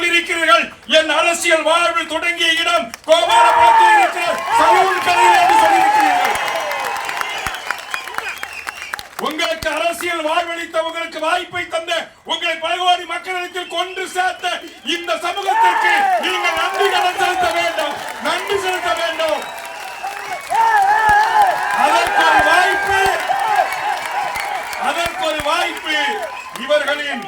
சொல்லியிருக்கிறீர்கள். என் அரசியல் வாழ்வு தொடங்கிய இடம் கோபாலபுரத்தில் இருக்கிற சலூன் கடையில் என்று சொல்லியிருக்கிறீர்கள். உங்களுக்கு அரசியல் வாழ்வளித்த உங்களுக்கு வாய்ப்பை தந்த உங்களை பல மக்களிடத்தில் கொண்டு சேர்த்த இந்த சமூகத்திற்கு நீங்கள் நன்றி கடன் செலுத்த வேண்டும். நன்றி செலுத்த வேண்டும். அதற்கு ஒரு வாய்ப்பு. அதற்கு ஒரு வாய்ப்பு. இவர்களின்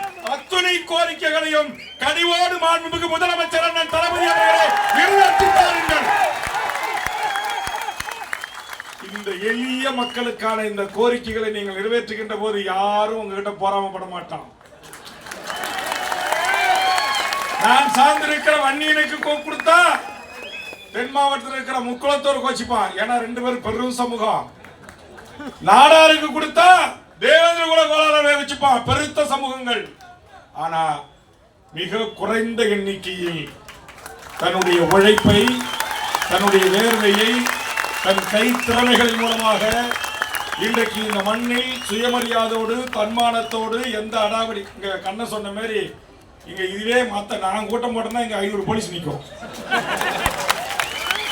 அத்துணை கோரிக்கைகளையும் கனிவோடு மாண்புமிகு முதலமைச்சர் அண்ணன் தளபதி அவர்களை நிறைவேற்றி பாருங்கள் இந்த எளிய மக்களுக்கான இந்த கோரிக்கைகளை நீங்கள் நிறைவேற்றுகின்ற போது யாரும் உங்ககிட்ட போராமப்பட மாட்டான். நான் சார்ந்திருக்கிற வன்னியனுக்கு கொடுத்தா தென் மாவட்டத்தில் இருக்கிற முக்குளத்தோர் கோச்சிப்பான். ஏன்னா ரெண்டு பேரும் பெரும் சமூகம். நாடாருக்கு கொடுத்தா தேவேந்திர குல கோளாளரை வச்சுப்பான் பெருத்த சமூகங்கள். ஆனா மிக குறைந்த எண்ணிக்கையில் தன்னுடைய உழைப்பை தன்னுடைய வேர்வையை தன் கைத்திறமைகள் மூலமாக இன்றைக்கு இந்த மண்ணில் சுயமரியாதையோடு தன்மானத்தோடு எந்த அடாவடி இங்க கண்ண சொன்ன மாதிரி இங்க இதுவே மத்த நான் கூட்டம் போட்டேன்னா இங்க ஐநூறு போலீஸ் நிற்கும்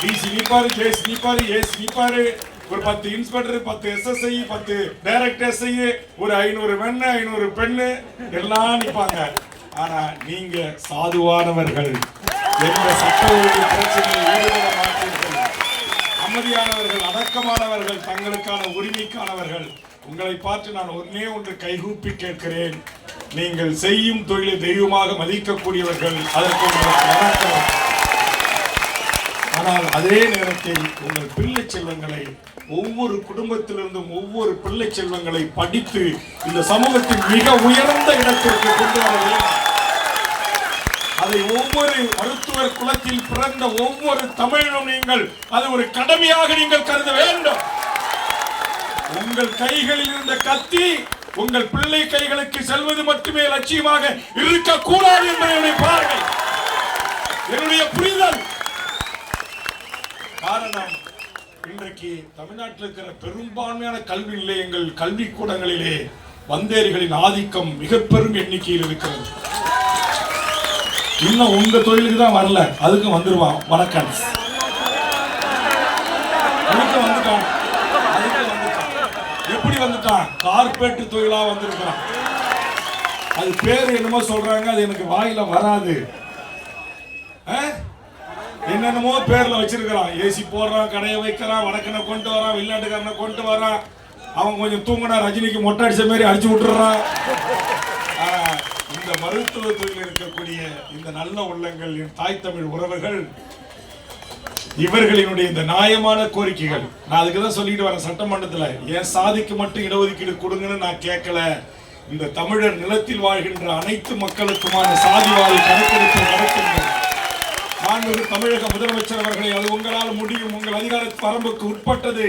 டிசி நிப்பாரு ஜேசி நிப்பாரு ஏசி நிப்பாரு. ஒரு பத்து இன்ஸ்பெக்டர் பத்து எஸ்எஸ்ஐ பத்து டைரக்ட் எஸ்ஐ ஒரு ஐநூறு மென்னு ஐநூறு பெண்ணு எல்லாம் நிற்பாங்க ஆனா நீங்க சாதுவானவர்கள். எந்த சட்ட ஒழுங்கு பிரச்சனையில் அமைதியானவர்கள் அடக்கமானவர்கள் தங்களுக்கான உரிமைக்கானவர்கள். உங்களை பார்த்து நான் ஒன்னே ஒன்று கைகூப்பி கேட்கிறேன். நீங்கள் செய்யும் தொழிலை தெய்வமாக மதிக்கக்கூடியவர்கள் அதற்கு உங்களுக்கு வணக்கம். ஆனால் அதே நேரத்தில் உங்கள் பிள்ளை செல்வங்களை ஒவ்வொரு குடும்பத்திலிருந்தும் ஒவ்வொரு பிள்ளை செல்வங்களை படித்து இந்த சமூகத்தின் மிக உயர்ந்த இடத்திற்கு கொண்டு வர வேண்டும் அதை ஒவ்வொரு மருத்துவர் குலத்தில் பிறந்த ஒவ்வொரு தமிழும் நீங்கள் அது ஒரு கடமையாக நீங்கள் கருத வேண்டும். உங்கள் கைகளில் இருந்த கத்தி உங்கள் பிள்ளை கைகளுக்கு செல்வது மட்டுமே லட்சியமாக இருக்கக்கூடாது என்பதை பாருங்கள் என்னுடைய புரிதல் காரணம் இன்றைக்கு தமிழ்நாட்டில் இருக்கிற பெரும்பான்மையான கல்வி நிலையங்கள் கல்வி கூடங்களிலே வந்தேரிகளின் ஆதிக்கம் மிக பெரும் எண்ணிக்கையில் இருக்கிறது. இன்னும் உங்க தொழிலுக்கு தான் வரல. அதுக்கு வந்துருவான். வணக்கம். அதுக்கு வந்துட்டான். அதுக்கு வந்துட்டான். எப்படி வந்துட்டான்? கார்பரேட் தொழிலா வந்திருக்கான் அது பேர் என்னமோ சொல்றாங்க. அது எனக்கு வாயில வராது. என்னென்னமோ பேர்ல வச்சிருக்கிறான். ஏசி போடுறான் கடையை வைக்கிறான் வடக்கனை கொண்டு வரான் வெளிநாட்டுக்காரனை கொண்டு வரான். அவன் கொஞ்சம் தூங்கினா ரஜினிக்கு மொட்டை அடிச்ச மாதிரி அடிச்சு விட்டுறான். இந்த மருத்துவத்தில் இருக்கக்கூடிய இந்த நல்ல உள்ளங்கள் என் தாய் தமிழ் உறவுகள் இவர்களினுடைய இந்த நியாயமான கோரிக்கைகள். நான் அதுக்கு தான் சொல்லிட்டு வரேன் சட்டமன்றத்துல. என் சாதிக்கு மட்டும் இடஒதுக்கீடு கொடுங்கன்னு நான் கேட்கல. இந்த தமிழர் நிலத்தில் வாழ்கின்ற அனைத்து மக்களுக்குமான சாதிவாரி கணக்கெடுப்பு நடக்கும் மாண்புமிகு தமிழக முதலமைச்சர் அவர்களை அது உங்களால் முடியும். உங்கள் அதிகார வரம்புக்கு உட்பட்டது.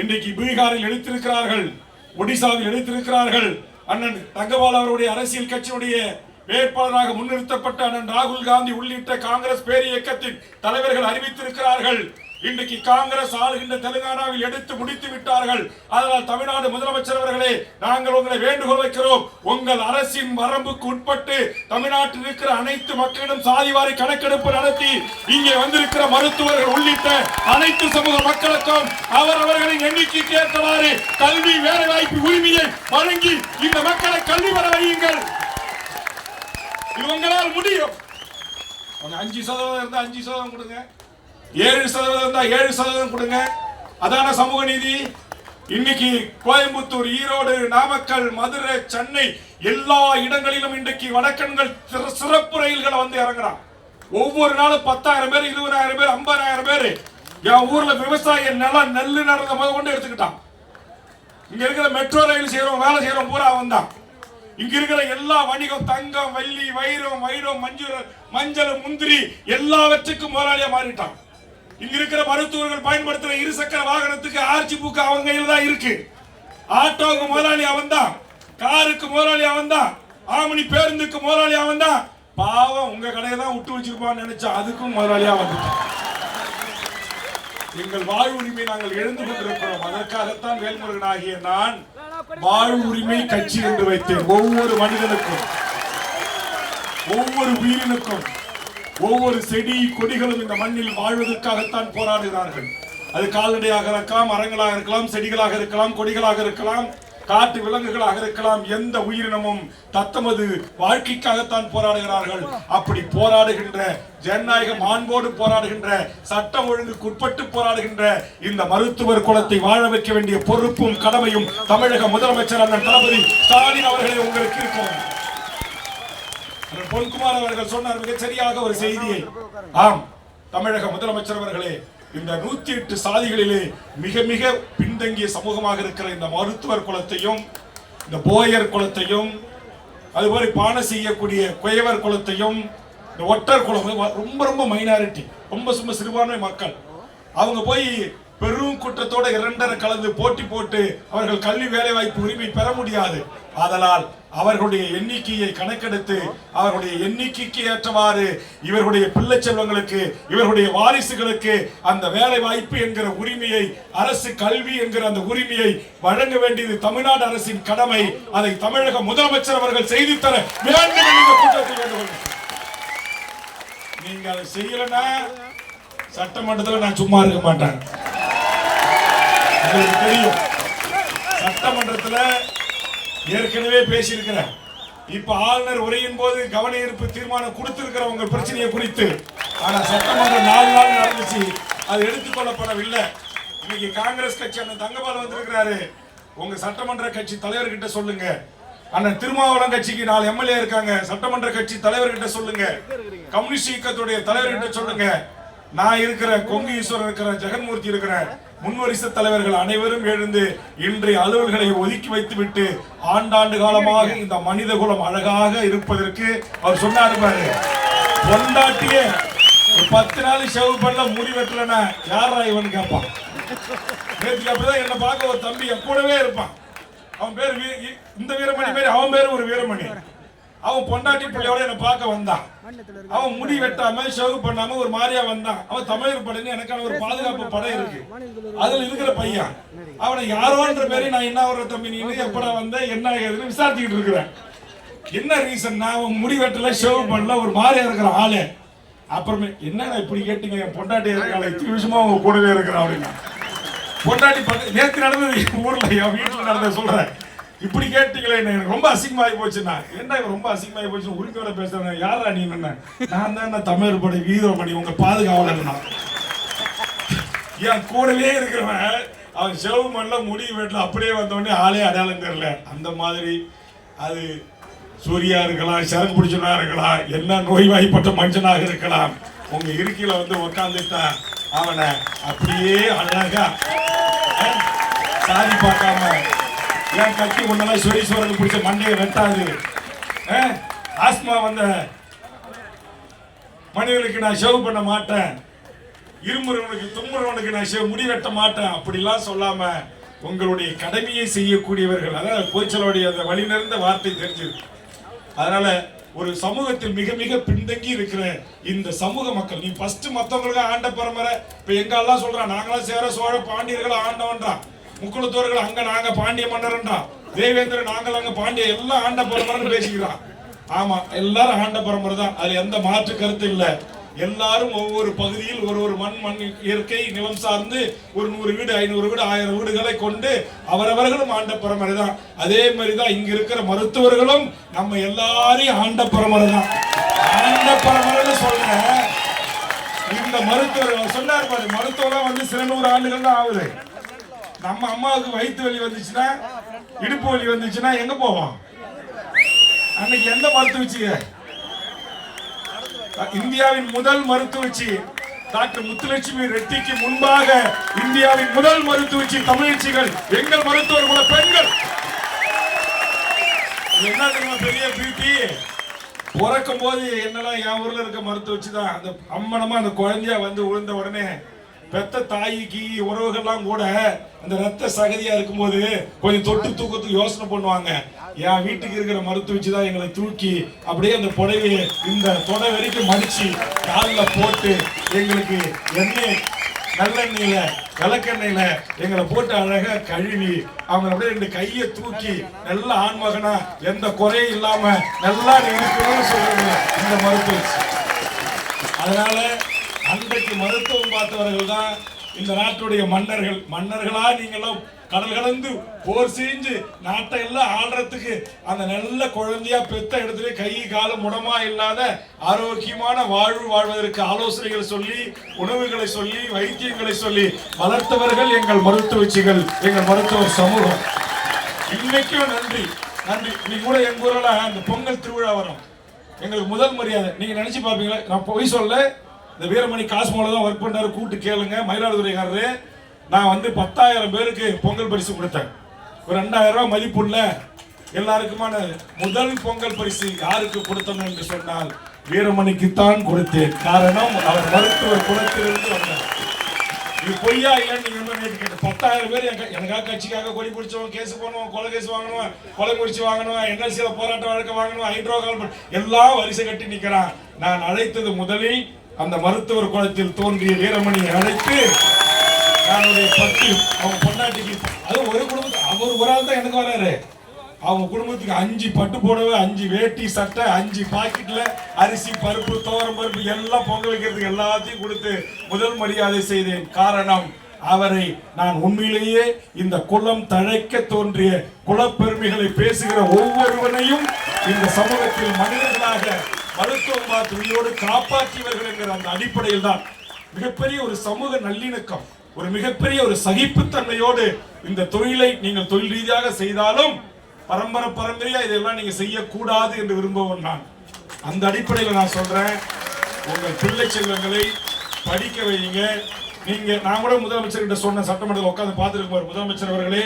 இன்றைக்கு பீகாரில் எடுத்திருக்கிறார்கள் ஒடிசாவில் எடுத்திருக்கிறார்கள் அண்ணன் தங்கபால் அவருடைய அரசியல் கட்சியுடைய வேட்பாளராக முன்னிறுத்தப்பட்ட அண்ணன் ராகுல் காந்தி உள்ளிட்ட காங்கிரஸ் பேரியக்கத்தின் தலைவர்கள் அறிவித்திருக்கிறார்கள். இன்றைக்கு காங்கிரஸ் ஆளுகின்ற தெலுங்கானாவில் எடுத்து முடித்து விட்டார்கள். அதனால் தமிழ்நாடு முதலமைச்சர் அவர்களே நாங்கள் உங்களை வேண்டுகோள் வைக்கிறோம். உங்கள் அரசின் வரம்புக்கு உட்பட்டு தமிழ்நாட்டில் இருக்கிற அனைத்து மக்களிடம் சாதிவாரி கணக்கெடுப்பு நடத்தி இங்கே வந்திருக்கிற மருத்துவர்கள் உள்ளிட்ட அனைத்து சமூக மக்களுக்கும் அவர் அவர்களின் எண்ணிக்கைக்கு ஏற்றவாறு கல்வி வேலைவாய்ப்பு உரிமையை வழங்கி இந்த மக்களை கல்வி வர வையுங்கள். இது உங்களால் முடியும். அஞ்சு சதவீதம் இருந்தால் அஞ்சு சதவீதம் கொடுங்க. ஏழு சதவீதம் தான் ஏழு சதவீதம் கொடுங்க. அதான சமூக நீதி. இன்னைக்கு கோயம்புத்தூர் ஈரோடு நாமக்கல் மதுரை சென்னை எல்லா இடங்களிலும் இன்றைக்கு வடக்கன்கள் சிற- சிறப்பு ரயில்களை வந்து இறங்குறான் ஒவ்வொரு நாளும் பத்தாயிரம் பேர் இருபதாயிரம் பேர் ஐம்பதாயிரம் பேர். என் ஊர்ல விவசாய நிலம் நெல் நடந்த முத கொண்டு எடுத்துக்கிட்டான். இங்க இருக்கிற மெட்ரோ ரயில் செய்யறோம் வேலை செய்யறோம் பூரா வந்தான் தான் இங்க இருக்கிற எல்லா வணிகம் தங்கம் வெள்ளி வைரம் வைரம் மஞ்சள் மஞ்சள் முந்திரி எல்லாவற்றுக்கும் முதலாளியா மாறிட்டான். இங்க இருக்கிற மருத்துவர்கள் பயன்படுத்துற இருசக்கர வாகனத்துக்கு ஆர்ச்சி புக்கு அவங்க கையில தான் இருக்கு. ஆட்டோவுக்கு முதலாளி அவன் தான் காருக்கு முதலாளி அவன் தான் ஆமணி பேருந்துக்கு முதலாளி அவன் தான் பாவம் உங்க கடையை தான் விட்டு வச்சிருப்பான்னு நினைச்சா அதுக்கும் முதலாளியா வந்துட்டான். எங்கள் வாழ் உரிமை நாங்கள் எழுந்து கொண்டிருக்கிறோம். அதற்காகத்தான் வேல்முருகன் ஆகிய நான் வாழ் உரிமை கட்சி என்று வைத்தேன். ஒவ்வொரு மனிதனுக்கும் ஒவ்வொரு உயிரினுக்கும் ஒவ்வொரு செடி கொடிகளும் இந்த மண்ணில் வாழ்வதற்காகத்தான் போராடுகிறார்கள். அது கால்நடையாக இருக்கலாம் மரங்களாக இருக்கலாம் செடிகளாக இருக்கலாம் கொடிகளாக இருக்கலாம் காட்டு விலங்குகளாக இருக்கலாம் எந்த உயிரினமும் தத்தமது வாழ்க்கைக்காகத்தான் போராடுகிறார்கள். அப்படி போராடுகின்ற ஜனநாயக மாண்போடு போராடுகின்ற சட்டம் ஒழுங்குக்கு உட்பட்டு போராடுகின்ற இந்த மருத்துவர் குலத்தை வாழ வைக்க வேண்டிய பொறுப்பும் கடமையும் தமிழக முதலமைச்சர் அண்ணன் தளபதி ஸ்டாலின் அவர்களே உங்களுக்கு இருக்கும். பொன்குமார் அவர்கள் சொன்னார் மிகச் சரியாக ஒரு செய்தியை. ஆம் தமிழக முதலமைச்சர் அவர்களே இந்த நூத்தி எட்டு சாதிகளிலே மிக மிக பின்தங்கிய சமூகமாக இருக்கிற இந்த மருத்துவர் குலத்தையும் இந்த போயர் குலத்தையும் அதுபோல பானை செய்யக்கூடிய குயவர் குலத்தையும் இந்த ஒட்டர் குலம் ரொம்ப ரொம்ப மைனாரிட்டி ரொம்ப சும்மா சிறுபான்மை மக்கள். அவங்க போய் பெரும் குற்றத்தோட இரண்டரை கலந்து போட்டி போட்டு அவர்கள் கல்வி வேலை வாய்ப்பு உரிமை பெற முடியாது. ஆதலால் அவர்களுடைய எண்ணிக்கையை கணக்கெடுத்து அவர்களுடைய எண்ணிக்கைக்கு ஏற்றவாறு இவர்களுடைய பிள்ளை செல்வங்களுக்கு இவர்களுடைய வாரிசுகளுக்கு அந்த வேலை வாய்ப்பு என்கிற உரிமையை அரசு கல்வி என்கிற அந்த உரிமையை வழங்க வேண்டியது தமிழ்நாடு அரசின் கடமை. அதை தமிழக முதலமைச்சர் அவர்கள் செய்து தர வேண்டும் என்று கூட்டத்தில் நீங்க அதை செய்யலன்னா சட்டமன்றத்தில் நான் சும்மா இருக்க மாட்டேன். உங்களுக்கு தெரியும். சட்டமன்றத்தில் ஏற்கனவே பேசியிருக்கிறேன். இப்ப ஆளுநர் உரையின் போது கவன ஈர்ப்பு தீர்மானம் கொடுத்திருக்கிற உங்க பிரச்சனையை குறித்து. ஆனா சட்டமன்றம் நாலு நாள் நடந்துச்சு. அது எடுத்துக்கொள்ளப்படவில்லை. இன்னைக்கு காங்கிரஸ் கட்சி அண்ணன் தங்கபால் வந்திருக்கிறாரு. உங்க சட்டமன்ற கட்சி தலைவர்கிட்ட சொல்லுங்க. அண்ணன் திருமாவளம் கட்சிக்கு நாலு எம்எல்ஏ இருக்காங்க. சட்டமன்ற கட்சி தலைவர்கிட்ட சொல்லுங்க. கம்யூனிஸ்ட் இயக்கத்துடைய தலைவர்கிட்ட சொல்லுங்க. நான் இருக்கிற கொங்கு ஈஸ்வரர் இருக்கிற ஜெகன்மூர்த்தி இருக்கிற முன்வரிசை தலைவர்கள் அனைவரும் எழுந்து இன்றைய அலுவல்களை ஒதுக்கி வைத்துவிட்டு ஆண்டாண்டு காலமாக இந்த மனித குலம் அழகாக இருப்பதற்கு அவர் சொன்னாரு பாரு. பொண்டாட்டியே ஒரு பத்து நாள் செவ் பண்ண முடி வெட்டலன்னா யாரா இவன் கேட்பான் நேற்றுக்கு அப்படிதான் என்ன பார்க்க ஒரு தம்பி கூடவே இருப்பான். அவன் பேர் வீ- இந்த வீரமணி பேர் அவன் பேர் ஒரு வீரமணி. அவன் பொண்டாட்டி பிள்ளையோட என்ன பார்க்க வந்தான். அவன் முடி வெட்டாம ஷவு பண்ணாம ஒரு மாதிரியா வந்தான். அவன் தமிழர் படைன்னு எனக்கான ஒரு பாதுகாப்பு படை இருக்கு. அதுல இருக்கிற பையன். அவனை யாரோன்ற பேரு நான் என்ன வர்ற தம்பி நீ எப்படா வந்த என்ன ஏதுன்னு விசாரிச்சுக்கிட்டு இருக்கிறேன். என்ன ரீசன் நான் அவன் முடி வெட்டல ஷேவ் பண்ணல ஒரு மாதிரியா இருக்கிற ஆளு. அப்புறமே என்னடா இப்படி கேட்டீங்க என் பொண்டாட்டி இருக்காளே இத்தனை விஷயமா உங்க கூடவே இருக்கிறான் அப்படின்னா. பொண்டாட்டி பக்க- நேத்து நடந்தது ஊர்ல என் வீட்டுல நடந்தது சொல்றேன். இப்படி கேட்டீங்களே எனக்கு ரொம்ப அசிங்கமாகி போச்சுண்ணா என்ன இவன் ரொம்ப அசிங்கமாகி போச்சு? உரிமையோட பேசுறேன் யாரா நீ என்ன? நான் தான் நான் தமிழ் படை வீரமணி உங்க பாதுகாவலர் நான். என் கூடவே இருக்கிறவன் அவன் செலவு மண்ணில் முடி வெட்டல அப்படியே வந்தவொடனே ஆளே அடையாளம் தெரியல. அந்த மாதிரி அது சூரியா இருக்கலாம் சரக்கு பிடிச்சனா இருக்கலாம் என்ன நோய்வாய்ப்பட்ட மனுஷனாக இருக்கலாம். உங்க இருக்கையில வந்து உட்காந்துட்டான் அவனை அப்படியே அழகா சாதி பார்க்காம ஏன் கத்தி ஒன்னெல்லாம் சுரீஸ்வரன் பிடிச்ச மண்டையை வெட்டாது? ஆஸ்மா வந்த மனிதனுக்கு நான் ஷேவ் பண்ண மாட்டேன். இருமுறவனுக்கு தும்முறவனுக்கு நான் ஷேவ் முடி வெட்ட மாட்டேன். அப்படிலாம் சொல்லாம உங்களுடைய கடமையை செய்யக்கூடியவர்கள் அதாவது போச்சலுடைய அந்த வழி நிறைந்த வார்த்தை தெரிஞ்சது அதனால ஒரு சமூகத்தில் மிக மிக பின்தங்கி இருக்கிற இந்த சமூக மக்கள் நீ ஃபர்ஸ்ட் மற்றவங்களுக்கு ஆண்ட பரம்பரை இப்போ எங்கெல்லாம் சொல்கிறான் சொல்றான் நாங்களாம் சேர சோழ பாண்டியர்கள் ஆண்டவன்றான். முக்குளத்தோர்கள் அங்க நாங்க பாண்டிய மன்னர்ன்றா. தேவேந்திரன் நாங்கள் அங்க பாண்டிய எல்லாம் ஆண்ட பரம்பரைன்னு பேசிக்கிறான் ஆமா எல்லாரும் ஆண்ட பரம்பரை தான். அதுல எந்த மாற்று கருத்து இல்ல. எல்லாரும் ஒவ்வொரு பகுதியில் ஒரு ஒரு மண் மண் இயற்கை நிலம் சார்ந்து ஒரு நூறு வீடு ஐநூறு வீடு ஆயிரம் வீடுகளை கொண்டு அவரவர்களும் ஆண்ட பரம்பரை தான். அதே மாதிரி தான் இங்க இருக்கிற மருத்துவர்களும் நம்ம எல்லாரையும் ஆண்ட பரம்பரை தான். ஆண்ட பரம்பரைன்னு சொல்ற இந்த மருத்துவர் சொன்னார் பாரு மருத்துவம் வந்து சில நூறு ஆண்டுகள் தான் ஆகுது. நம்ம அம்மாவுக்கு வயிற்று வலி வந்துச்சுன்னா இடுப்பு வலி வந்துச்சுன்னா எங்க போவோம்? அன்னைக்கு எந்த மருத்துவச்சிங்க? இந்தியாவின் முதல் மருத்துவச்சி டாக்டர் முத்துலட்சுமி ரெட்டிக்கு முன்பாக இந்தியாவின் முதல் மருத்துவச்சி தமிழ்ச்சிகள் எங்கள் மருத்துவர் கூட பெண்கள். என்ன தெரியுமா பெரிய பிரீத்தி பிறக்கும் போது என்னெல்லாம் என் ஊர்ல இருக்க மருத்துவச்சி தான் அந்த அம்மனமா அந்த குழந்தையா வந்து விழுந்த உடனே பெத்த தாய்க்கு உறவுகள்லாம் கூட அந்த ரத்த சகதியா இருக்கும்போது கொஞ்சம் தொட்டு தூக்கத்துக்கு யோசனை பண்ணுவாங்க. என் வீட்டுக்கு இருக்கிற மருத்துவச்சி தான் எங்களை தூக்கி அப்படியே அந்த புடவையை இந்த தொடை வரைக்கும் மடிச்சு காலில் போட்டு எங்களுக்கு எண்ணெய் நல்லெண்ணெயில விளக்கெண்ணெயில எங்களை போட்டு அழகா கழுவி அவங்க அப்படியே ரெண்டு கையை தூக்கி நல்ல ஆண்மகனா எந்த குறையும் இல்லாம நல்லா இருக்கணும்னு சொல்றாங்க இந்த மருத்துவ அதனால அன்றைக்கு மருத்துவம் பார்த்தவர்கள் தான் இந்த நாட்டுடைய மன்னர்கள். மன்னர்களா நீங்களும் கடல் கடந்து போர் செஞ்சு நாட்டை எல்லாம் ஆள்றதுக்கு அந்த நல்ல குழந்தையா பெத்த இடத்துல கை காலம் முடமா இல்லாத ஆரோக்கியமான வாழ்வு வாழ்வதற்கு ஆலோசனைகள் சொல்லி உணவுகளை சொல்லி வைத்தியங்களை சொல்லி வளர்த்தவர்கள் எங்கள் மருத்துவச்சிகள் எங்கள் மருத்துவ சமூகம். இன்னைக்கும் நன்றி. நன்றி. இன்னைக்கு கூட எங்க ஊரில் அந்த பொங்கல் திருவிழா வரும். எங்களுக்கு முதல் மரியாதை. நீங்க நினைச்சு பார்ப்பீங்களா? நான் பொய் சொல்ல இந்த வீரமணி காஸ்மோல தான் ஒர்க் பண்ணாரு. கூட்டு கேளுங்க. மயிலாடுதுறைக்காரரு நான் வந்து பத்தாயிரம் பேருக்கு பொங்கல் பரிசு கொடுத்தேன். ஒரு ரெண்டாயிரம் ரூபாய் மதிப்புள்ள எல்லாருக்குமான முதல் பொங்கல் பரிசு யாருக்கு கொடுத்தோம் என்று சொன்னால் வீரமணிக்குத்தான் கொடுத்தேன். காரணம் அவர் மருத்துவர் குணத்திலிருந்து வந்தார். இது பொய்யா இல்லைன்னு கேட்டு பத்தாயிரம் பேர் எனக்காக கட்சிக்காக கொடி பிடிச்சவன் கேஸ் போனவன் கொலை கேஸ் வாங்கணும் கொலை முடிச்சு வாங்கணும் என்எல்சியில் போராட்ட வழக்கு வாங்கணும் ஹைட்ரோ கார்பன் எல்லாம் வரிசை கட்டி நிற்கிறான் நான் அழைத்தது முதலில் அந்த மருத்துவர் குளத்தில் தோன்றிய வீரமணியை அழைத்து என்னுடைய பத்து அவங்க பொண்டாட்டிக்கு அது ஒரு குடும்பத்துக்கு அவர் ஒரு ஆள் தான் எனக்கு வராரு. அவங்க குடும்பத்துக்கு அஞ்சு பட்டு புடவை அஞ்சு வேட்டி சட்டை அஞ்சு பாக்கெட்ல அரிசி பருப்பு தோரம் பருப்பு எல்லாம் பொங்க வைக்கிறதுக்கு எல்லாத்தையும் கொடுத்து முதல் மரியாதை செய்தேன். காரணம் அவரை நான் உண்மையிலேயே இந்த குலம் தழைக்க தோன்றிய குலப்பெருமைகளை பேசுகிற ஒவ்வொருவனையும் இந்த சமூகத்தில் மனிதர்களாக மருத்துவமா துணியோடு காப்பாற்றியவர்கள் என்கிற அந்த அடிப்படையில் தான் மிகப்பெரிய ஒரு சமூக நல்லிணக்கம் ஒரு மிகப்பெரிய ஒரு சகிப்புத்தன்மையோடு இந்த தொழிலை நீங்கள் தொழில் ரீதியாக செய்தாலும் பரம்பரை பரம்பரையா இதெல்லாம் நீங்க செய்யக்கூடாது என்று விரும்பவும் நான். அந்த அடிப்படையில் நான் சொல்றேன். உங்கள் பிள்ளை செல்வங்களை படிக்க வைங்க நீங்க நான் கூட முதலமைச்சர் கிட்ட சொன்ன சட்டமன்றத்தில் உட்காந்து பார்த்துருப்பார் முதலமைச்சர் அவர்களே.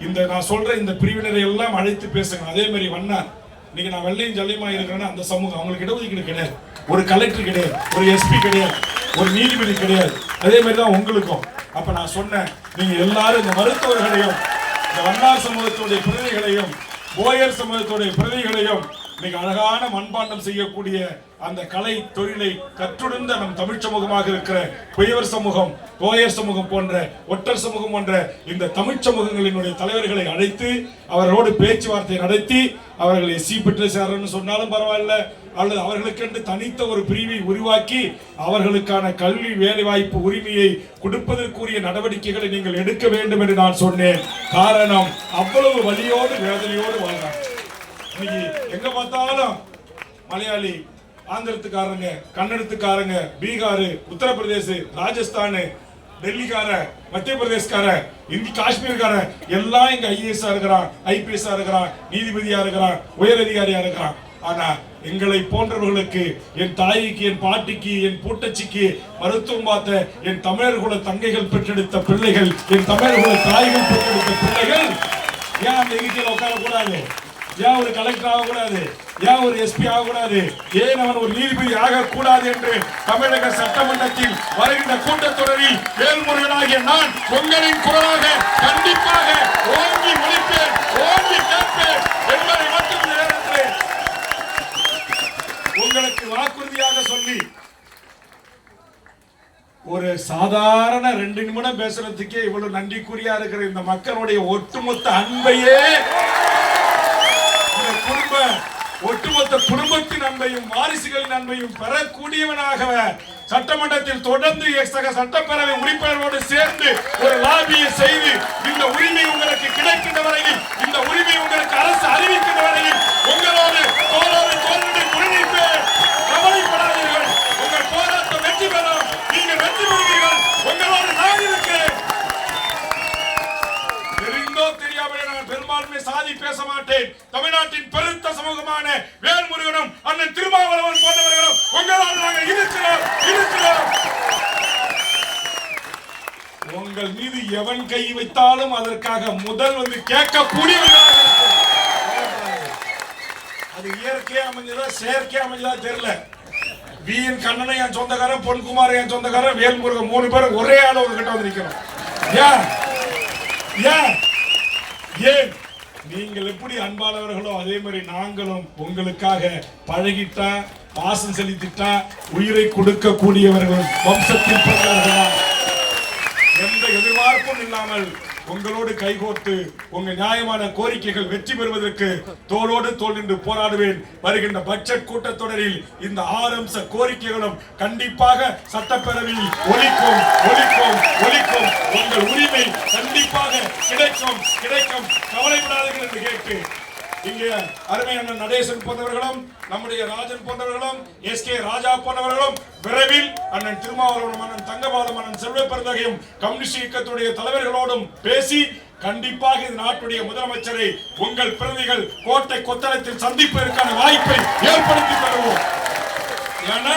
இந்த நான் சொல்ற இந்த பிரிவினரை எல்லாம் அழைத்து பேசுங்க அதே மாதிரி வண்ணார். இன்னைக்கு நான் வெள்ளையும் ஜல்லையுமா இருக்கிறேன்னா அந்த சமூகம் அவங்களுக்கு இடஒதுக்கீடு கிடையாது. ஒரு கலெக்டர் கிடையாது. ஒரு எஸ்பி கிடையாது. ஒரு நீதிபதி கிடையாது. அதே மாதிரி தான் உங்களுக்கும். அப்ப நான் சொன்னேன் நீங்க எல்லாரும் இந்த மருத்துவர்களையும் இந்த வண்ணார் சமூகத்துடைய பிரதிகளையும் போயர் சமூகத்துடைய பிரதிகளையும் மிக அழகான மண்பாண்டம் செய்யக்கூடிய அந்த கலை தொழிலை கற்றுணர்ந்த நம் தமிழ் சமூகமாக இருக்கிற குயவர் சமூகம் கோயர் சமூகம் போன்ற ஒற்றர் சமூகம் போன்ற இந்த தமிழ் சமூகங்களினுடைய தலைவர்களை அழைத்து அவர்களோடு பேச்சுவார்த்தை நடத்தி அவர்களை எஸ்சி பெற்று சேரன்னு சொன்னாலும் பரவாயில்ல அல்லது அவர்களுக்கென்று தனித்த ஒரு பிரிவை உருவாக்கி அவர்களுக்கான கல்வி வேலைவாய்ப்பு உரிமையை கொடுப்பதற்குரிய நடவடிக்கைகளை நீங்கள் எடுக்க வேண்டும் என்று நான் சொன்னேன். காரணம் அவ்வளவு வலியோடு வேதனையோடு வாழ்றாங்க இன்னைக்கு எங்க பார்த்தாலும் மலையாளி ஆந்திரத்துக்காரங்க கன்னடத்துக்காரங்க பீகார் உத்தரப்பிரதேச் ராஜஸ்தானு டெல்லிக்கார மத்திய பிரதேஷ்கார இந்தி காஷ்மீர்கார எல்லாம் இங்க ஐஏஎஸ் இருக்கிறான் ஐபிஎஸ்ஆ இருக்கிறான் நீதிபதியா இருக்கிறான் உயர் அதிகாரியா இருக்கிறான். ஆனா எங்களை போன்றவர்களுக்கு என் தாய்க்கு என் பாட்டிக்கு என் பூட்டச்சிக்கு மருத்துவம் பார்த்த என் தமிழர் குல தங்கைகள் பெற்றெடுத்த பிள்ளைகள் என் தமிழர் குல தாய்கள் பெற்றெடுத்த பிள்ளைகள் ஏன் அந்த இருக்கையில் உட்காரக்கூடாது? ஏன் ஒரு கலெக்டர் ஆகக்கூடாது. ஏன் ஒரு எஸ்பி ஆகக்கூடாது. ஏன் அவன் ஒரு நீதிபதி ஆகக்கூடாது என்று தமிழக சட்டமன்றத்தில் வருகின்ற கூட்டத்தொடரில் வேல்முருகனாகிய நான் பொங்கலின் குரலாக கண்டிப்பாக ஓங்கி ஒழிப்பேன் ஓங்கி கேட்பேன் என்பதை மட்டும் இந்த உங்களுக்கு வாக்குறுதியாக சொல்லி ஒரு சாதாரண ரெண்டு நிமிடம் பேசுறதுக்கே இவ்வளவு நன்றிக்குரியா இருக்கிற இந்த மக்களுடைய ஒட்டுமொத்த அன்பையே ஒட்டுமொத்த குடும்பத்தின் அன்பையும் வாரிசுகளின் அன்பையும் பெறக்கூடியவனாக சட்டமன்றத்தில் தொடர்ந்து சக சட்டப்பேரவை உறுப்பினரோடு சேர்ந்து ஒரு லாபியை செய்து இந்த உரிமை உங்களுக்கு கிடைக்கின்ற வரையில் இந்த உரிமை உங்களுக்கு அரசு அறிவிக்கின்ற வரையில் உங்களோடு தோளோடு தோளோடு முன்னிப்பேன் கவலைப்படாதீர்கள். உங்கள் போராட்டம் வெற்றி பெறும். நீங்கள் வெற்றி பெறுவீர்கள். உங்களோடு நான் இருக்கிறேன். தெரிந்தோ தெரியாமல் நான் பெரும்பான்மை சாதி பேச மாட்டேன். தமிழ்நாடு சமூகமான வேல்முருகனும் அண்ணன் திருமாவளவன் போன்றவர்களும் உங்களால் நாங்கள் இருக்கிறோம் இருக்கிறோம் உங்கள் மீது எவன் கை வைத்தாலும் அதற்காக முதல் வந்து கேட்கக்கூடியவர்களாக அது இயற்கையா அமைஞ்சதா செயற்கையா அமைஞ்சதா தெரியல. வீன் கண்ணனை என் சொந்தக்காரன் பொன்குமார் என் சொந்தக்காரன் வேல்முருகன் மூணு பேரும் ஒரே ஆள் உங்ககிட்ட வந்து நிற்கிறோம் ஏன்? ஏன்? ஏன்? நீங்கள் எப்படி அன்பானவர்களோ அதே மாதிரி நாங்களும் உங்களுக்காக பழகிட்டா பாசம் செலுத்திட்டா உயிரை கொடுக்க கூடியவர்கள் வம்சத்தில் எந்த எதிர்பார்ப்பும் இல்லாமல் உங்களோடு கைகோர்த்து உங்க நியாயமான கோரிக்கைகள் வெற்றி பெறுவதற்கு தோளோடு தோல் நின்று போராடுவேன். வருகின்ற பட்ஜெட் கூட்டத்தொடரில் இந்த ஆறு அம்ச கோரிக்கைகளும் கண்டிப்பாக சட்டப்பேரவையில் ஒலிக்கும் ஒழிக்கும் ஒலிக்கும். உங்கள் உரிமை கண்டிப்பாக கிடைக்கும் கிடைக்கும். கவலைப்படாதீர்கள் என்று கேட்டு இங்கே அருமை அண்ணன் நடேசன் போன்றவர்களும் நம்முடைய ராஜன் போன்றவர்களும் எஸ் கே ராஜா போன்றவர்களும் விரைவில் அண்ணன் திருமாவளவன் அண்ணன் தங்கபாலம் அண்ணன் செல்வ பெருந்தகையும் கம்யூனிஸ்ட் இயக்கத்துடைய தலைவர்களோடும் பேசி கண்டிப்பாக இந்த நாட்டுடைய முதலமைச்சரை உங்கள் பிரதிகள் கோட்டை கொத்தளத்தில் சந்திப்பதற்கான வாய்ப்பை ஏற்படுத்தி தருவோம் ஏன்னா